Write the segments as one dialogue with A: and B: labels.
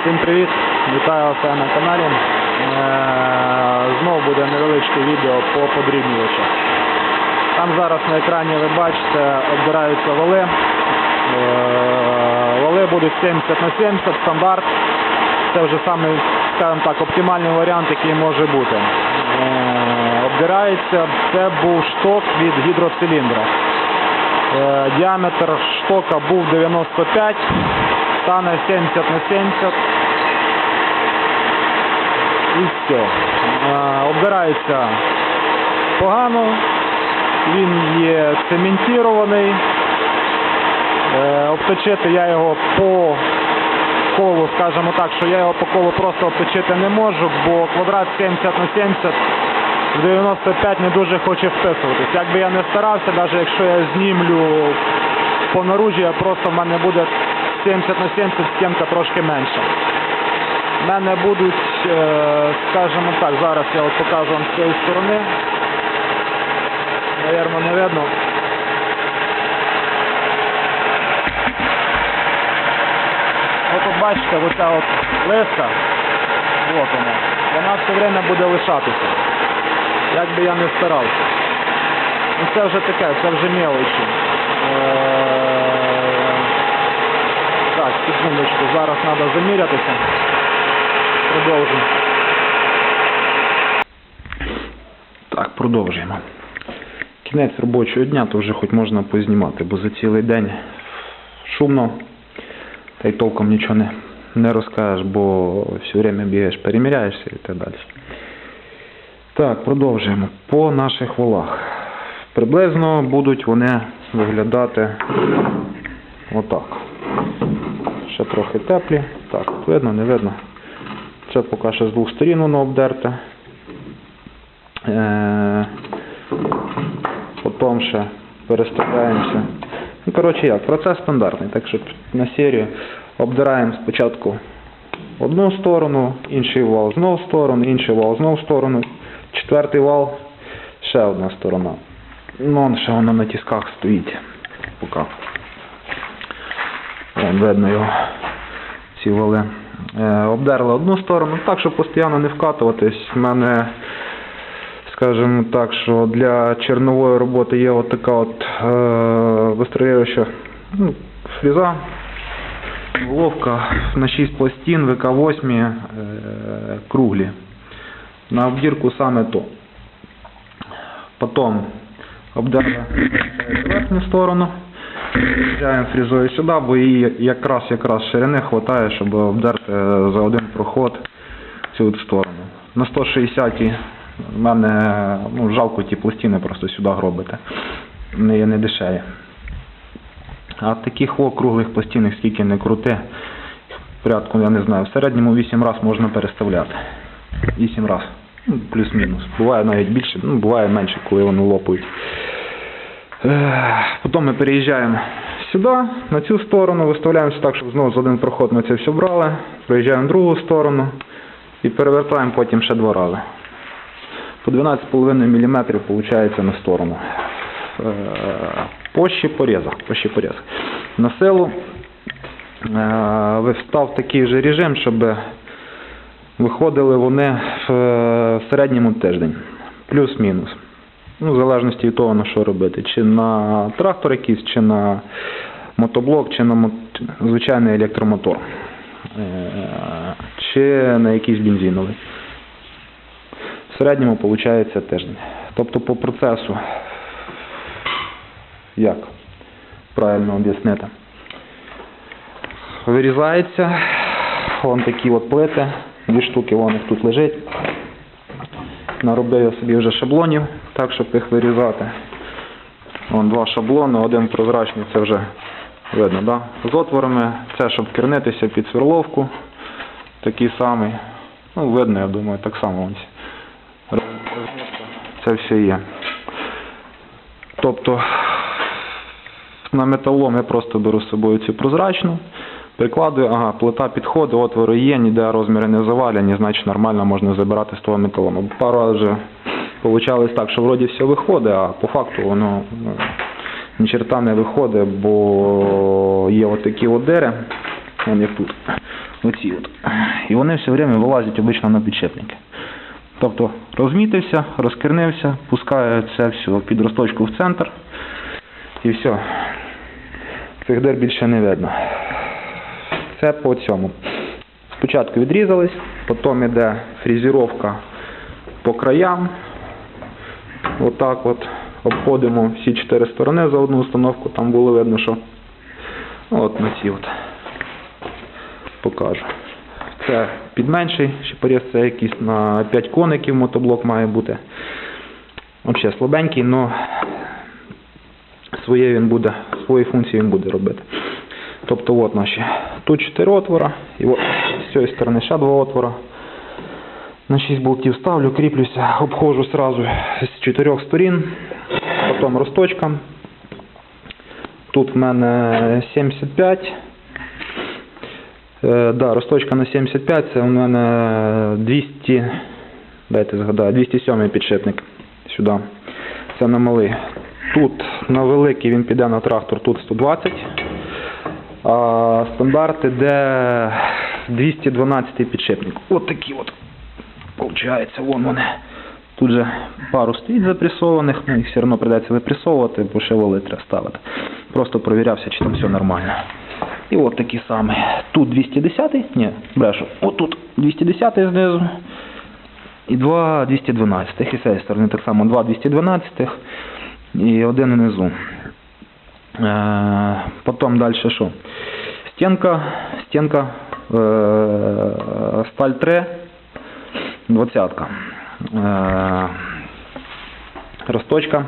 A: Всім привіт! Вітаю вас на каналі. Е, Знову буде невеличке відео по подрібнювачах. Там зараз на екрані ви бачите, обдираються вали. Е, Вали будуть 70 на 70 стандарт. Це вже самий, скажімо так, оптимальний варіант, який може бути. Е, Обдирається, це був шток від гідроциліндра. Діаметр штока був 95, стане 70 на 70. І все. Обдирається погано, він є цементірований. Е, Обточити я його по колу, скажімо так, що я його по колу просто обточити не можу, бо квадрат 70 на 70 в 95 не дуже хоче вписуватись. Як би я не старався, навіть якщо я знімлю по наружі, просто в мене буде 70 на 70 стінка трошки менша. У мене будуть, е, скажімо так, зараз я от покажу вам з цієї сторони. Навірно, не видно. От от бачите, оця от лиска, от вона, вона все время буде лишатися. Як би я не старався. Ну це вже таке, це вже мелочі. Так, секундочку, зараз треба замірятися. Продовжуємо. Так, продовжуємо. Кінець робочого дня, то вже хоч можна познімати, бо за цілий день шумно, та й толком нічого не, не розкажеш, бо все время бігаєш, переміряєшся і так далі. Так, продовжуємо. По наших волах. Приблизно будуть вони виглядати отак. Ще трохи теплі. Так, видно, не видно. Це поки що з двох сторін воно обдерте. Е, Потім ще переставляємося. Ну, коротше як, процес стандартний. Так що на серію обдираємо спочатку одну сторону, інший вал знову в сторону, інший вал знову в сторону, четвертий вал, ще одна сторона. Ну, ще воно на тисках стоїть. Поки. Видно його, ці вали. Е, обдерли одну сторону, так, щоб постійно не вкатуватись. У мене, скажімо так, що для чернової роботи є от така от е, вистроююча ну, фреза, головка на 6 пластин, ВК-8 е, круглі. На обдірку саме то. Потім обдерли верхню сторону. Взяємо фрезою сюди, бо її якраз якраз ширини вистачає, щоб обдерти за один проход цю сторону. На 160 в мене ну, жалко ті пластини просто сюди гробити. Є не дешеві. А таких о, круглих пластин, скільки не крути, порядку, я не знаю, в середньому 8 разів можна переставляти. 8 разів. Ну, плюс-мінус. Буває навіть більше, ну, буває менше, коли вони лопають. Е, Потім ми переїжджаємо сюди, на цю сторону, виставляємося так, щоб знову з один проход ми це все брали, проїжджаємо в другу сторону і перевертаємо потім ще два рази. По 12,5 мм виходить на сторону. Е, По щепорезах. По. На силу е, встав такий же режим, щоб виходили вони в е, середньому тиждень. Плюс-мінус. Ну, в залежності від того, на що робити. Чи на трактор якийсь, чи на мотоблок, чи на звичайний електромотор. Е, Чи на якийсь бензиновий. В середньому виходить тиждень. Тобто по процесу, як правильно об'яснити, вирізається, вон такі от плити, дві штуки вон їх тут лежить. Наробив я собі вже шаблонів, так, щоб їх вирізати. Вон два шаблони, один прозрачний, це вже видно, да? з отворами. Це, щоб кернитися під сверловку, такий самий. Ну, видно, я думаю, так само. Це все є. Тобто на металолом я просто беру з собою цю прозрачну, прикладую, ага, плита підходить, отвори є, ніде розміри не завалені, значить нормально можна забирати з того металолому. Пару вже Получалось так, що вроді все виходить, а по факту воно ну, ні черта не виходить, бо є отакі от дири, вон як тут. Оці от. І вони все время вилазять обично на підшипники. Тобто розмітився, розкернився, пускає це все під розточку в центр і все. Цих дир більше не видно. Це по цьому. Спочатку відрізались, потім йде фрезеровка по краям. Отак от обходимо всі чотири сторони за одну установку. Там було видно, що от на ці от покажу. Це підменший шипорез, це якийсь на 5 коників мотоблок має бути. Взагалі слабенький, але своє він буде, свої функції він буде робити. Тобто от наші. Тут 4 отвора, і от з цієї сторони ще 2 отвора. На 6 болтів ставлю, кріплюся, обходжу сразу з чотирьох сторін, потім розточка. Тут в мене 75. Е, да, розточка на 75, це у мене 200, дайте згадаю, 207 підшипник сюди. Це на малий. Тут на великий він піде на трактор, тут 120. А стандарт іде 212 підшипник. От такі от. Получається, вон вони. Тут же пару стоїть запресованих, ну, їх все одно придеться випресовувати, бо ще воли треба ставити. Просто провірявся, чи там все нормально. І от такі самі. Тут 210, ні, брешу. Отут 210 знизу. І два 212. І з цієї сторони так само два 212 і один внизу. Е, потім далі що? Стінка, стінка, е, сталь 3, двадцятка. Е, Росточка.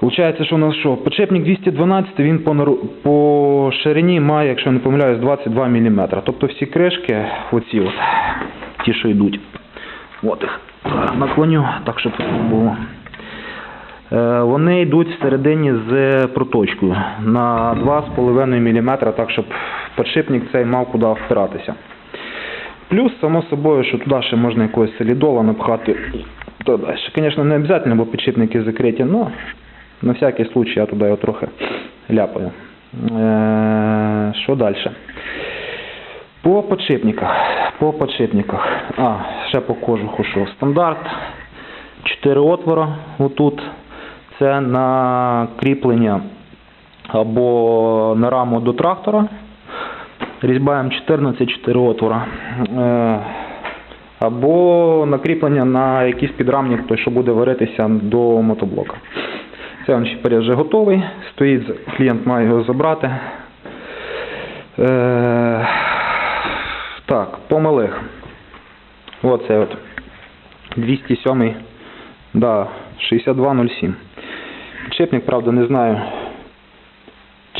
A: Получається, що у нас що? Подшипник 212, він по, по ширині має, якщо я не помиляюсь, 22 мм. Тобто всі кришки, оці от, ті, що йдуть. От їх наклоню, так щоб було. Е, Вони йдуть всередині з проточкою на 2,5 мм, так щоб подшипник цей мав куди впиратися. Плюс, само собою, що туди ще можна якогось солідола напхати. То. Звісно, не обов'язково, бо підшипники закриті, але на всякий случай я туди його трохи ляпаю. Е, Що далі? По подшипниках. По подшипниках. А, ще по кожуху що. Стандарт. 4 отвора отут. Це на кріплення або на раму до трактора. Різьба М14 4 отвора. Е, Або накріплення на якийсь підрамник, той, що буде варитися до мотоблока. Це він ще вже готовий. Стоїть, клієнт має його забрати. Е, так, по малих. Оце от 207, да, 6207. Підшипник, правда, не знаю.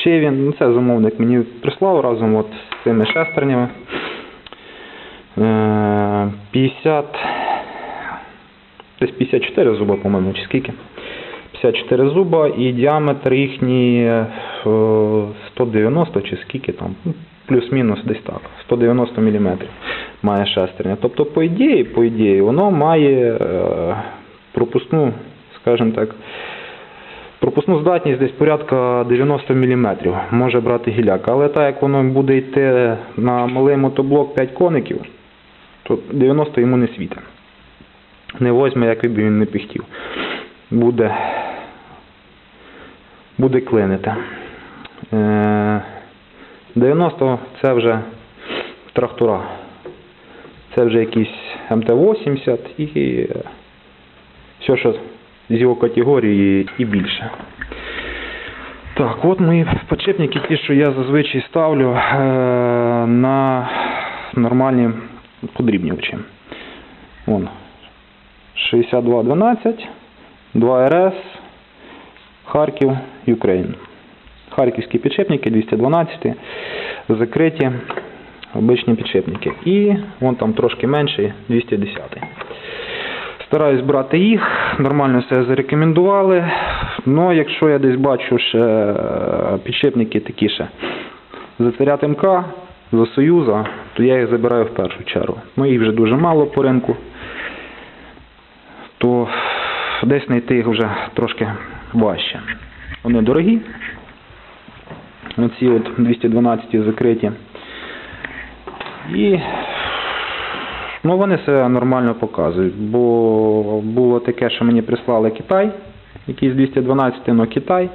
A: Чи він, ну це замовник мені прислав разом от з цими шестернями. Е, 50, десь 54 зуба, по-моєму, чи скільки? 54 зуба і діаметр їхній е, 190 чи скільки там, ну, плюс-мінус десь так, 190 мм має шестерня. Тобто, по ідеї, по ідеї, воно має е, пропускну, скажімо так, пропускну здатність десь порядка 90 мм може брати гіляк. Але так як воно буде йти на малий мотоблок 5 коників, то 90 йому не світить. Не возьме, як би він не піхтів. Буде, буде клинити. Е, 90 це вже трактора. Це вже якийсь МТ-80 і все, що з його категорії і більше. Так, от мої подшипники, ті, що я зазвичай ставлю е, на нормальні подрібнювачі. Вон. 6212, 2РС, Харків, Україн. Харківські підшипники 212, закриті обичні підшипники. І вон там трошки менший 210. Стараюсь брати їх, нормально все зарекомендували. Ну, якщо я десь бачу ще е, підшипники такі ще за царят МК, за Союза, то я їх забираю в першу чергу. Ну, їх вже дуже мало по ринку, то десь знайти їх вже трошки важче. Вони дорогі. Оці от 212 закриті. І ну, вони себе нормально показують, бо було таке, що мені прислали Китай, якийсь 212, але Китай.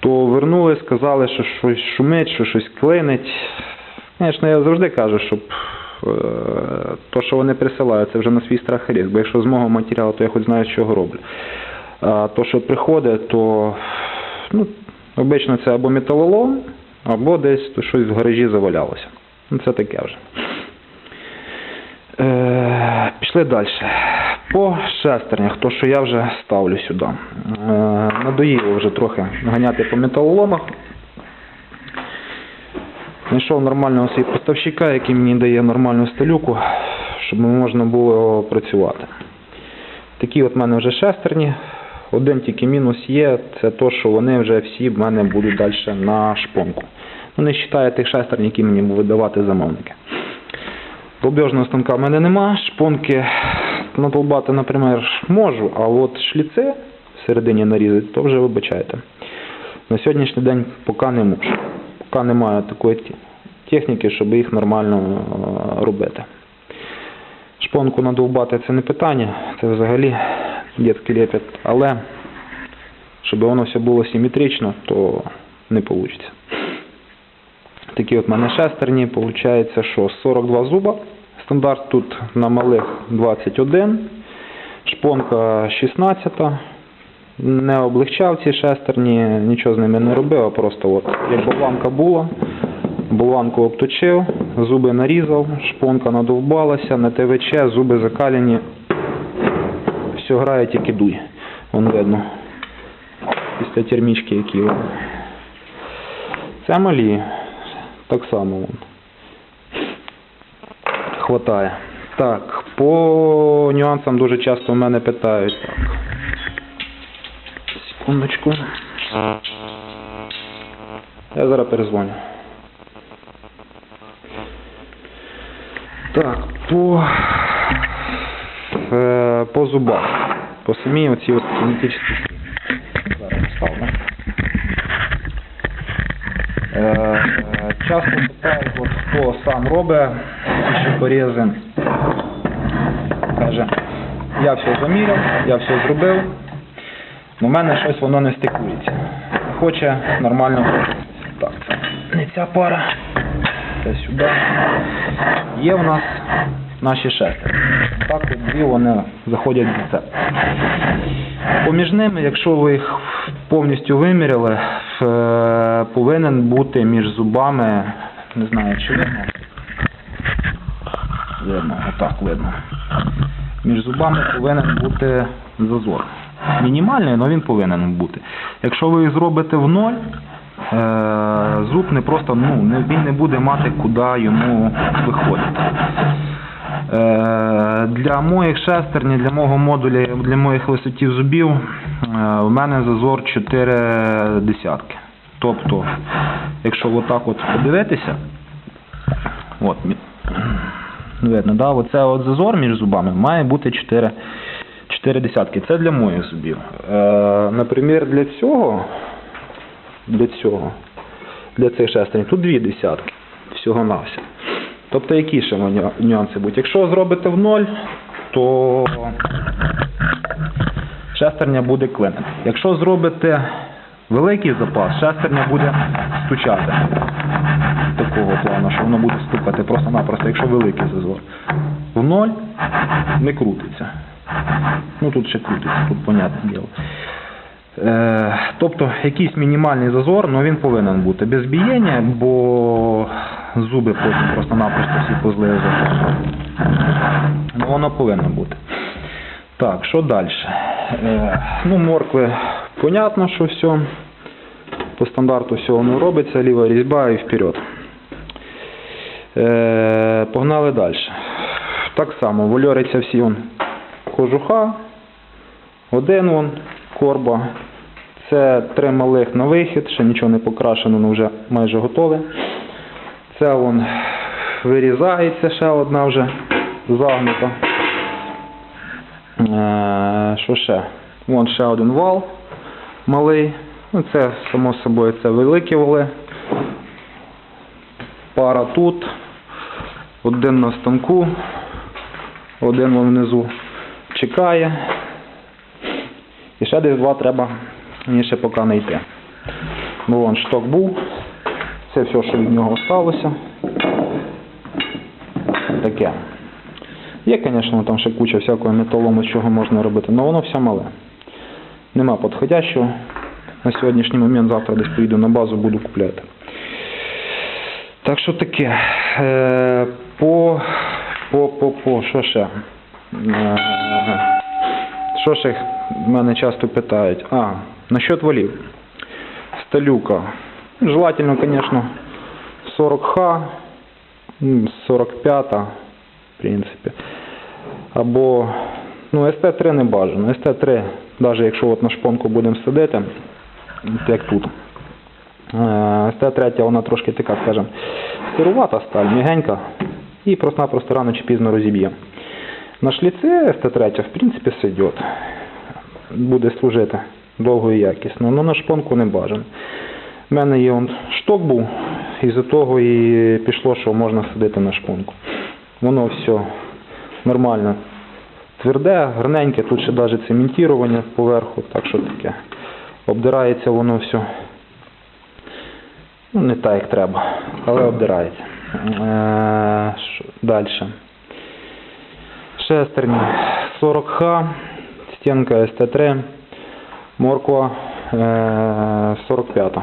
A: То вернули, сказали, що щось шумить, що щось клинить. Звісно, я завжди кажу, щоб е, то, що вони присилають, це вже на свій страх і ризик. Бо якщо з мого матеріалу, то я хоч знаю, що роблю. А то, що приходить, то ну, обично це або металолом, або десь щось в гаражі завалялося. Ну, це таке вже. Пішли далі. По шестернях, то що я вже ставлю сюди. Е, надоїло вже трохи ганяти по металоломах. Знайшов нормального свій поставщика, який мені дає нормальну стелюку, щоб можна було працювати. Такі от в мене вже шестерні. Один тільки мінус є, це то, що вони вже всі в мене будуть далі на шпонку. Ну, не вважаю тих шестернь, які мені будуть давати замовники. Долбежного станка в мене нема, шпонки надолбати, наприклад, можу, а от шліци всередині нарізати, то вже вибачайте. На сьогоднішній день поки не можу. Поки немає такої техніки, щоб їх нормально е, робити. Шпонку надовбати це не питання, це взагалі дітський лепет, але щоб воно все було симетрично, то не вийде. Такі от в мене шестерні, виходить, що 42 зуба. Стандарт тут на малих 21, шпонка 16. Не облегчав ці шестерні, нічого з ними не робив, а просто от як болванка була, болванку обточив, зуби нарізав, шпонка надовбалася, на ТВЧ, зуби закалені, все грає, тільки дує. Вон видно. Після термічки які. Це малі. Так само вон. Хватає. Так, по нюансам дуже часто мене питають. Так. Секундочку. Я зараз перезвоню. Так, по, е, по зубах. По самій оці от кінетичні. Зараз поставлю. Е, е, Часто питають, от, хто сам робить ці порези. Каже, я все заміряв, я все зробив, у мене щось воно не стикується. Хоче нормально. Так, це не ця пара. Це сюди. Є в нас наші шестери. Так, от дві вони заходять в це. Поміж ними, якщо ви їх повністю виміряли, повинен бути між зубами, не знаю, чи видно. Видно, отак видно. Між зубами повинен бути зазор. Мінімальний, але він повинен бути. Якщо ви зробите в ноль, е, зуб не просто ну, він не буде мати куди йому виходити. Е, Для моїх шестерні, для мого модуля, для моїх висотів зубів е, в мене зазор 4 десятки. Тобто, якщо отак от подивитися, от, видно, да, оце от зазор між зубами має бути 4, 4 десятки. Це для моїх зубів. Е, наприклад, для цього, для цього, для цих шестерень, тут 2 десятки. Всього на все. Тобто які ще нюанси будуть? Якщо зробите в ноль, то шестерня буде клинити. Якщо зробите великий запас, шестерня буде стучати. Такого плану, що воно буде стукати просто-напросто, якщо великий зазор. В ноль не крутиться. Ну тут ще крутиться, тут понятне діло. Е, тобто якийсь мінімальний зазор, але він повинен бути без бієння, бо зуби просто-напросто всі позлизують. Ну воно повинно бути. Так, що далі? Е, ну, моркви, понятно, що все. По стандарту все воно робиться, ліва різьба і вперед. Е, погнали далі. Так само, вольориться всі он кожуха, один вон, корба. Це три малих на вихід, ще нічого не покрашено, але вже майже готове. Це вон вирізається ще одна вже загнута. Е, Що ще? Вон ще один вал малий. Ну, це, само собою, це великі вали. Пара тут. Один на станку, один внизу чекає. І ще десь два треба мені ще поки знайти. Ну вон шток був. Це все, що від нього залишилося. Таке. Є, звісно, там ще куча всякого металому, чого можна робити, але воно все мале. Нема підходящого. На сьогоднішній момент завтра десь поїду на базу, буду купляти. Так що таке. Е, по, по, по, по, що ще? Е, що ще мене часто питають? А, насчет валів. Сталюка. Желательно, конечно, 40Х, 45 в принципі. Або, ну, СТ-3 не бажано. СТ-3, навіть якщо от на шпонку будемо сидити, як тут. Е, СТ-3 вона трошки така, скажімо, сирувата сталь, мігенька, і просто-напросто рано чи пізно розіб'є. На шліці СТ-3, в принципі, сойдет. Буде служити довго і якісно, але на шпонку не бажано. У мене є он шток був, і за того і пішло, що можна сидити на шпонку. Воно все нормально тверде, гарненьке, тут ще навіть цементування поверху, так що таке. Обдирається воно все. Ну, не так, як треба, але обдирається. Е, Далі. Шестерні 40Х, стінка СТ3, морква е, 45.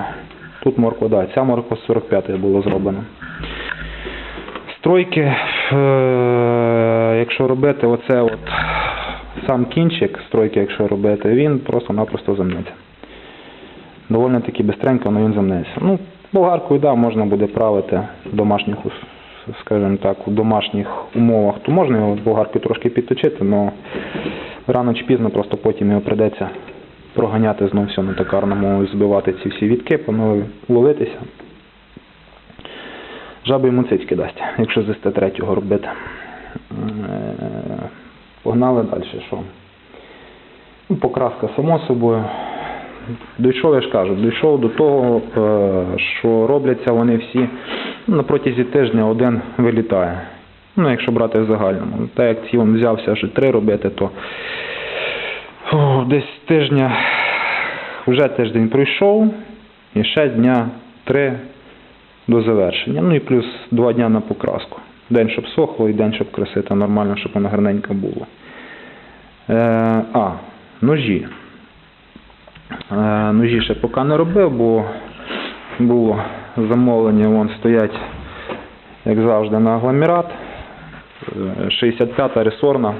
A: Тут морква, да, ця морква з 45 було зроблено. Стройки, е, якщо робити оце от сам кінчик стройки, якщо робити, він просто-напросто замнеться. Довольно таки бистренько, але він замнеться. Ну, болгаркою, да, можна буде правити в домашніх, скажімо так, у домашніх умовах, то можна його болгаркою трошки підточити, але рано чи пізно просто потім його прийдеться проганяти знову все на токарному, збивати ці всі відки, панове, ловитися. Жаби йому цицьки дасть, якщо з СТ-3 робити. Е, Погнали далі, що? Ну, покраска само собою. Дійшов, я ж кажу, дійшов до того, е, що робляться вони всі ну, на протязі тижня один вилітає. Ну, якщо брати в загальному. Так як ці він взявся аж три робити, то о, десь тижня, вже тиждень пройшов, і ще дня три до завершення. Ну і плюс два дня на покраску. День, щоб сохло, і день, щоб красити нормально, щоб воно гарненько було. Е, а, ножі. Е, ножі ще поки не робив, бо було замовлення, вон стоять, як завжди, на агломерат. Е, 65-та ресорна.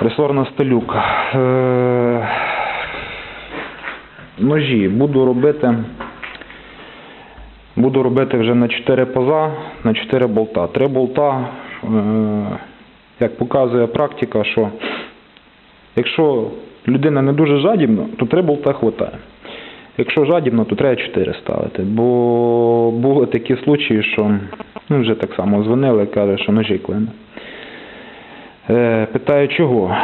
A: Ресорна сталюка. Е, ножі буду робити. Буду робити вже на 4 паза, на 4 болта. 3 болта, е, як показує практика, що якщо людина не дуже жадібна, то 3 болта хватає. Якщо жадібно, то треба 4 ставити. Бо були такі случаї, що ну, вже так само дзвонили, каже, що ножі клине. Е, питаю, чого?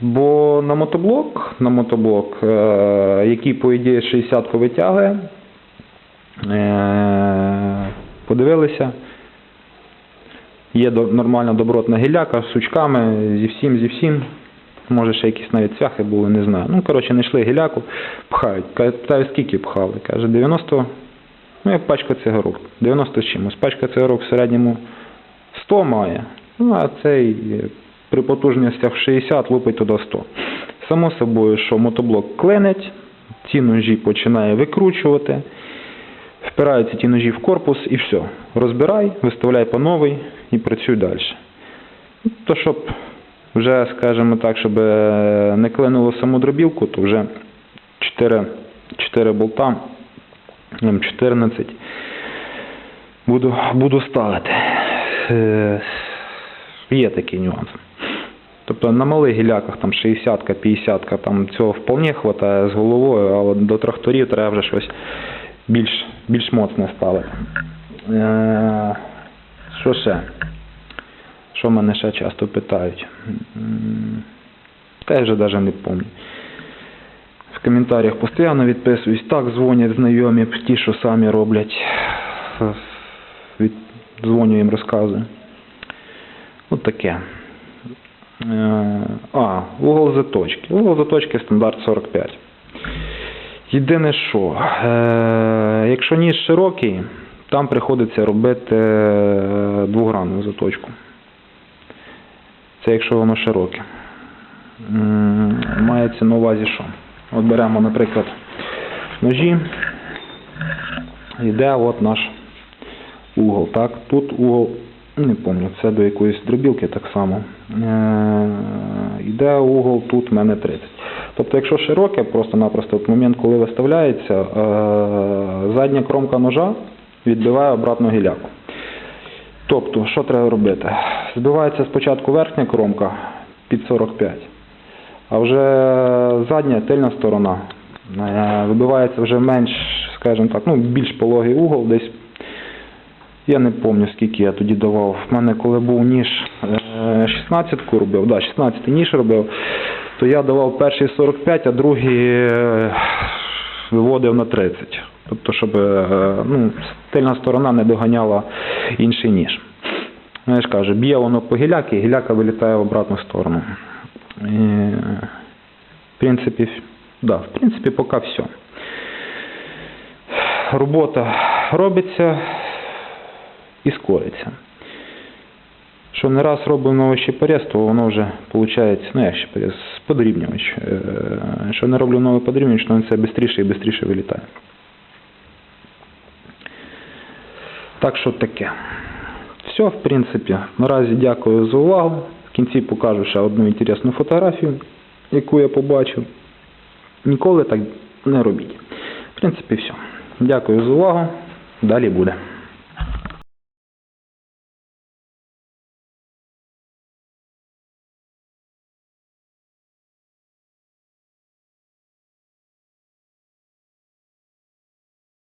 A: Бо на мотоблок, на мотоблок, е, який, по ідеї, 60-ку витягує, Е, подивилися. Є нормальна добротна гіляка з сучками, зі всім, зі всім. Може ще якісь навіть цвяхи були, не знаю. Ну, коротше, знайшли гіляку, пхають. Питаю, скільки пхали? Каже, 90, ну як пачка цигарок. 90 з чимось. Пачка цигарок в середньому 100 має. Ну, а цей е, при потужностях 60 лупить туди 100. Само собою, що мотоблок клинить, ці ножі починає викручувати. Впираються ті ножі в корпус і все. Розбирай, виставляй по новий і працюй далі. То щоб вже, скажімо так, щоб е, не клинуло саму дробілку, то вже 4, 4 болта, ем, 14 буду, буду ставити. Є такий нюанс. Тобто на малих гіляках там 60-ка, 50-ка, там цього вполне хватає з головою, а от до тракторів треба вже щось більш, більш моцне ставити. Е, що ще? Що мене ще часто питають? Вже навіть не пам'ятаю. В коментарях постійно відписуюсь. Так дзвонять знайомі, ті, що самі роблять. Дзвоню їм, розказую. От таке. Е, А, угол заточки. Угол заточки стандарт 45. Єдине що, е, якщо ніж широкий, там приходиться робити е, двогранну заточку. Це якщо воно широке. Мається на увазі що? От беремо, наприклад, ножі. Йде от наш угол. Так? Тут угол, не пам'ятаю, це до якоїсь дробілки так само. Е, Йде угол тут в мене 30. Тобто, якщо широке, просто-напросто в момент, коли виставляється, е, задня кромка ножа відбиває обратно гіляку. Тобто, що треба робити? Збивається спочатку верхня кромка під 45, а вже задня тильна сторона е, вибивається вже менш, скажімо так, ну, більш пологий угол десь. Я не пам'ятаю, скільки я тоді давав. В мене коли був ніж 16-ку робив, да, 16 ніж робив, то я давав перший 45, а другий е, виводив на 30. Тобто, щоб е, ну, тильна сторона не доганяла інший ніж. Ну, я ж б'є воно по гіляки, і гіляка вилітає в обратну сторону. І, в принципі, да, в принципі, поки все. Робота робиться і скориться. Що не раз робимо новий щепорез, то воно вже виходить, ну як щепорез, подрібнювач. Е, Що не роблю новий подрібнювач, то це швидше і швидше вилітає. Так що таке. Все, в принципі. Наразі дякую за увагу. В кінці покажу ще одну інтересну фотографію, яку я побачив. Ніколи так не робіть. В принципі, все. Дякую за увагу. Далі буде.